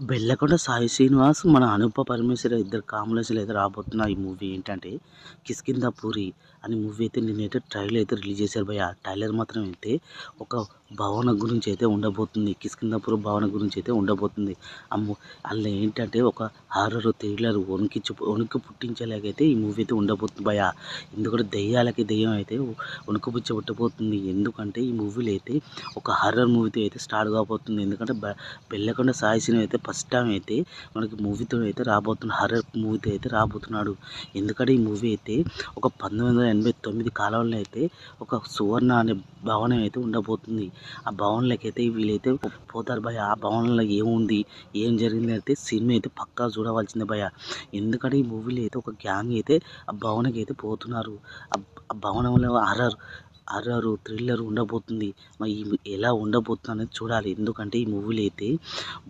బెల్లకొండ సాయి శ్రీనివాస్ మన అనుప పరమేశ్వర ఇద్దరు కాంబినేషన్లో అయితే రాబోతున్న ఈ మూవీ ఏంటంటే కిస్కిందా పూరి అనే మూవీ అయితే నేనైతే ట్రైలర్ అయితే రిలీజ్ చేశారు భయ్య. ట్రైలర్ మాత్రం అయితే ఒక భవన గురించి అయితే ఉండబోతుంది. కిష్కింధపుర భవన గురించి అయితే ఉండబోతుంది. అమ్ము! అందులో ఏంటంటే ఒక హారర్ థ్రిల్లర్ వణికించి వణుకు పుట్టించేలాగైతే ఈ మూవీ అయితే ఉండబోతుంది భయ ఎందుకంటే దెయ్యాలకి దెయ్యం అయితే వణుకు ఎందుకంటే ఈ మూవీలో అయితే ఒక హర్రర్ మూవీతో అయితే స్టార్ట్ కాబోతుంది. ఎందుకంటే బ సాయి సినిమా అయితే ఫస్ట్ టైం అయితే మనకి మూవీతో అయితే రాబోతున్న హర్రర్ మూవీతో అయితే రాబోతున్నాడు. ఎందుకంటే ఈ మూవీ అయితే ఒక పంతొమ్మిది వందల ఎనభై తొమ్మిది కాలంలో అయితే ఒక సువర్ణ అనే భవనం అయితే ఉండబోతుంది. ఆ భవన్లకి అయితే వీళ్ళైతే పోతారు భయ ఆ భవనంలో ఏముంది? ఏం జరిగింది అయితే సినిమా అయితే పక్కా చూడవలసిందే భయ ఎందుకంటే ఈ మూవీలో అయితే ఒక గ్యాంగ్ అయితే ఆ భవనకి అయితే పోతున్నారు. ఆ భవనంలో హర్రర్ హర్రర్ థ్రిల్లర్ ఉండబోతుంది. మరి ఎలా ఉండబోతుంది అనేది చూడాలి. ఎందుకంటే ఈ మూవీలో అయితే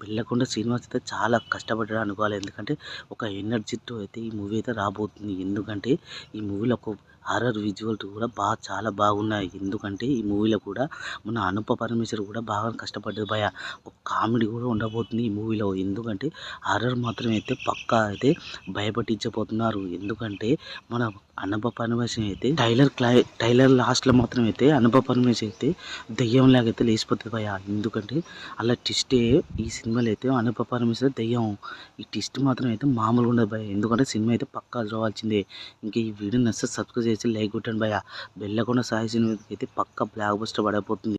వెళ్ళకుండా శ్రీనివాస్ అయితే చాలా కష్టపడ్డాడు అనుకోవాలి. ఎందుకంటే ఒక ఎనర్జీతో అయితే ఈ మూవీ అయితే రాబోతుంది. ఎందుకంటే ఈ మూవీలో ఒక హర్రర్ విజువల్స్ కూడా బాగా చాలా బాగున్నాయి. ఎందుకంటే ఈ మూవీలో కూడా మన అనుప పరమేశ్వర్ కూడా బాగా కష్టపడ్డది భయ ఒక కామెడీ కూడా ఉండబోతుంది ఈ మూవీలో. ఎందుకంటే హర్రర్ మాత్రం అయితే పక్కా అయితే భయపట్టించబోతున్నారు. ఎందుకంటే మన అనుప పరమేశ్వరం అయితే టైలర్ క్లై టైలర్ లాస్ట్లో మాత్రం అయితే అనుప పరమేశ్వర్ అయితే దెయ్యం అయితే లేచిపోతుంది భయ. ఎందుకంటే అలా ట్విస్టే ఈ సినిమాలో అయితే అనుప పరమేశ్వర్ దెయ్యం. ఈ ట్విస్ట్ మాత్రం అయితే మామూలుగా ఉండదు భయ. ఎందుకంటే సినిమా అయితే పక్కా చూడాల్సిందే ఇంకా ఈ వీడియో నచ్చితే సబ్స్క్రైబ్ చేసి లైక్ కొట్టండి భయ బెల్లకొండ సాయి సినిమాకి అయితే పక్క బ్లాక్ బస్టర్ పడైపోతుంది